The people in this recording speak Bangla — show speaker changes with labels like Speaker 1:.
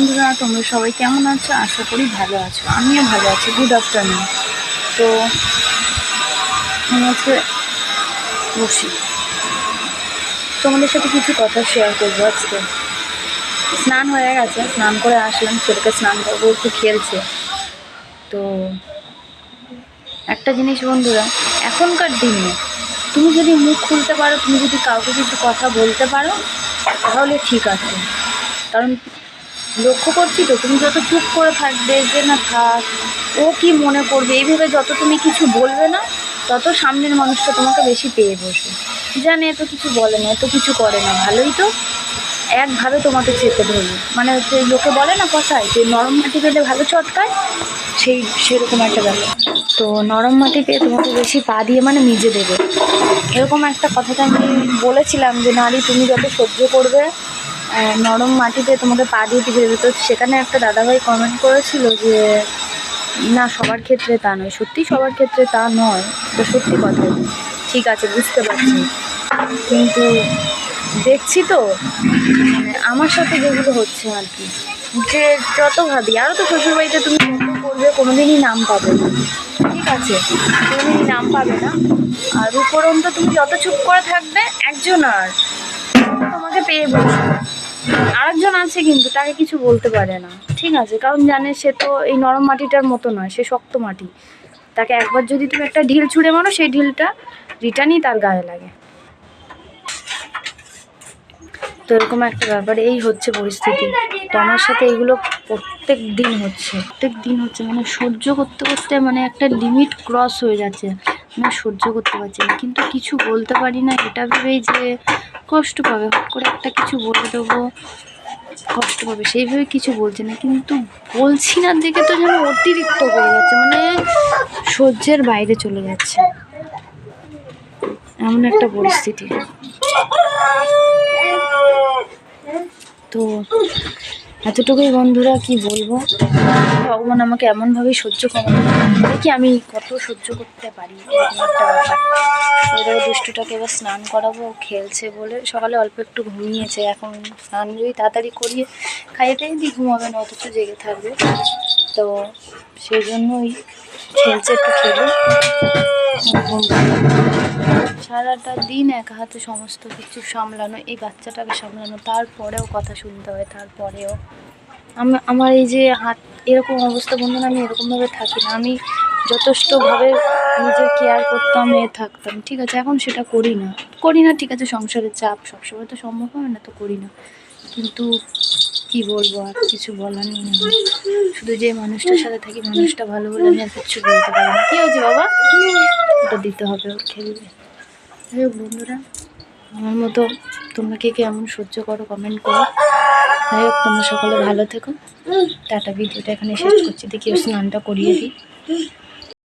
Speaker 1: বন্ধুরা, তোমরা সবাই কেমন আছো? আশা করি ভালো আছো। আমিও ভালো আছি। গুড আফটারনুন তো, আমি আজকে বসি। তোমাদের সাথে কিছু কথা শেয়ার করব আজকে। স্নান হয়ে গেছে। স্নান করে আসলাম। ছেলেকে স্নান করব একটু খেলছে। তো, একটা জিনিস বন্ধুরা, এখনকার দিনে তুমি যদি মুখ খুলতে পারো, তুমি যদি কাউকে কিছু কথা বলতে পারো, তাহলে ঠিক আছে। কারণ লক্ষ্য করছি তো, তুমি যত চুপ করে থাকবে যে না থাক, ও কি মনে করবে এইভাবে যত তুমি কিছু বলবে না, তত সামনের মানুষটা তোমাকে বেশি পেয়ে বসবে। জানে এত কিছু বলে না, এত কিছু করে না, ভালোই তো। একভাবে তোমাকে চেপে ধরবে। মানে হচ্ছে লোকে বলে না কথায় যে নরম মাটি পেলে ভালো চটকায়, সেই, সেরকম একটা ব্যাপার। তো নরম মাটি পেয়ে তোমাকে বেশি পা দিয়ে মানে নিজে দেবে। এরকম একটা কথাটা আমি বলেছিলাম যে, নারী, তুমি যত সহ্য করবে নরম মাটিতে তোমাকে পা দিয়ে দিবে তো সেখানে একটা দাদাভাই কমেন্ট করেছিল যে, না, সবার ক্ষেত্রে তা নয়। সত্যি সবার ক্ষেত্রে তা নয়। তো সত্যি কথা। ঠিক আছে, বুঝতে পারছি। কিন্তু দেখছি তো মানে আমার সাথে যেগুলো হচ্ছে আর কি। যে যত ভাবি আরও তো শ্বশুরবাড়িতে তুমি করবে, কোনোদিনই নাম পাবে না। ঠিক আছে, কোনোদিনই নাম পাবে না। আর উপরন্ত তুমি যত চুপ করে থাকবে, একজন আর। তোমাকে পেয়ে বসবে। আরেকজন আছে কিন্তু, তাকে কিছু বলতে পারে না। ঠিক আছে, কারণ জানে সে তো এই নরম মাটিটার মতো নয়, সে শক্ত মাটি। তাকে একবার যদি তুমি একটা ঢিল ছুঁড়ে মারো, সেই ঢিলটা রিটার্নই তার গায়ে লাগে। তো এরকম একটা ব্যাপার, এই হচ্ছে পরিস্থিতি। তো আমার সাথে এগুলো প্রত্যেক দিন হচ্ছে। প্রত্যেক দিন হচ্ছে মানে সহ্য করতে করতে মানে একটা লিমিট ক্রস হয়ে যাচ্ছে। মানে সহ্য করতে পারছি না। কিন্তু কিছু বলতে পারি না, এটা ভেবেই যে কষ্ট পাবে। হট করে একটা কিছু বলে দেবো, কষ্ট পাবে। সেইভাবে কিছু বলছে না। কিন্তু বলছি না দেখে তো যেন অতিরিক্ত করে যাচ্ছে মানে সহ্যের বাইরে চলে যাচ্ছে। এমন একটা পরিস্থিতি। তো এতটুকুই বন্ধুরা, কি বলব? ভগবান আমাকে এমনভাবেই সহ্য করে দেখি আমি কত সহ্য করতে পারি? একটা ব্যাপার। দুষ্টুটাকে এবার স্নান করাবো খেলছে বলে। সকালে অল্প একটু ঘুমিয়েছে, এখন স্নান যদি তাড়াতাড়ি করিয়ে খাইয়ে দিয়ে ঘুমাবে না, অথচ জেগে থাকবে। তো সেই জন্যই খেলছে একটু খেলে। সারাটা দিন এক হাতে সমস্ত কিছু সামলানো, এই বাচ্চাটাকে সামলানো, তারপরেও কথা শুনতে হয়, তারপরেও। আমি, আমার এই যে হাত, এরকম অবস্থা বন্ধুরা, আমি এরকমভাবে থাকি না। আমি যথেষ্টভাবে নিজের কেয়ার করতাম, এ থাকতাম, ঠিক আছে? এখন সেটা করি না। করি না, ঠিক আছে? সংসারের চাপ সবসময় তো সম্ভব হবে না, তো করি না। কিন্তু কি বলব, আর কিছু বলার নেই। শুধু যে মানুষটার সাথে থাকি, মানুষটা ভালো বলে আমি আর কিচ্ছু বলতে পারি না। কি হয়েছে বাবা? ওটা দিতে হবে ওর খেলবে। যাই হোক বন্ধুরা, আমার মতো তোমরা কে কে এমন সহ্য করো কমেন্ট করো। যাই হোক, তোমরা সকলে ভালো থেকো। টাটা, ভিডিওটা এখানে শেষ করছি। দেখি স্নানটা করিয়ে দিই।